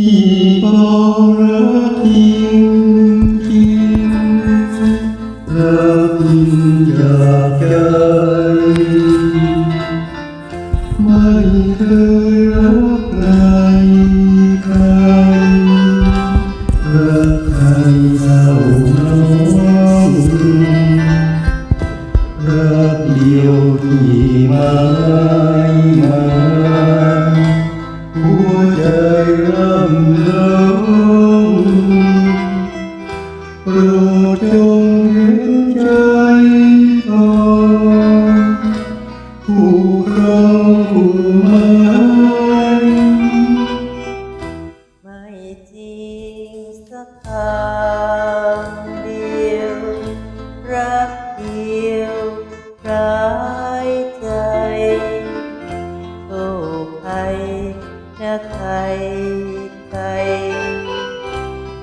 พี่บอกรักจริงจริงรักจริงจากใจ หัวใจร่ำร้องโปรดจงเห็นใจอ่อนผู้ครองผู้หมายไม่จริงสักคำ นะใครใคร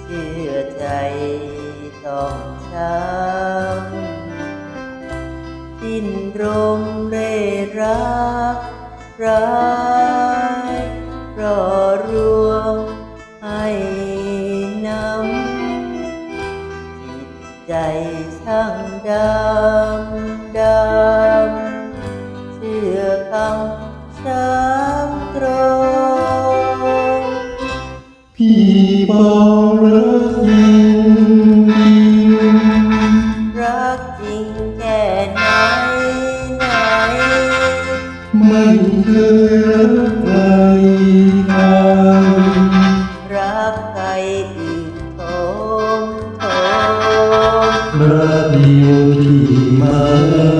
เชื่อใจต้องช้ำดิ้นรมเร่รักร้ายรอรวงให้น้ำจิตใจช่างดำ บอกรักจริงริงรักจริงแค่ไหนไหนไม่เคยรักใครใครรักใครอื่โทมโทมรักเดียวที่ม่ห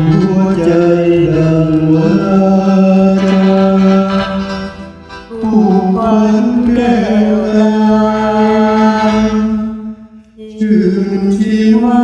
หัวใจดังวาจาผู้พันแก้วตาชื่นชีวา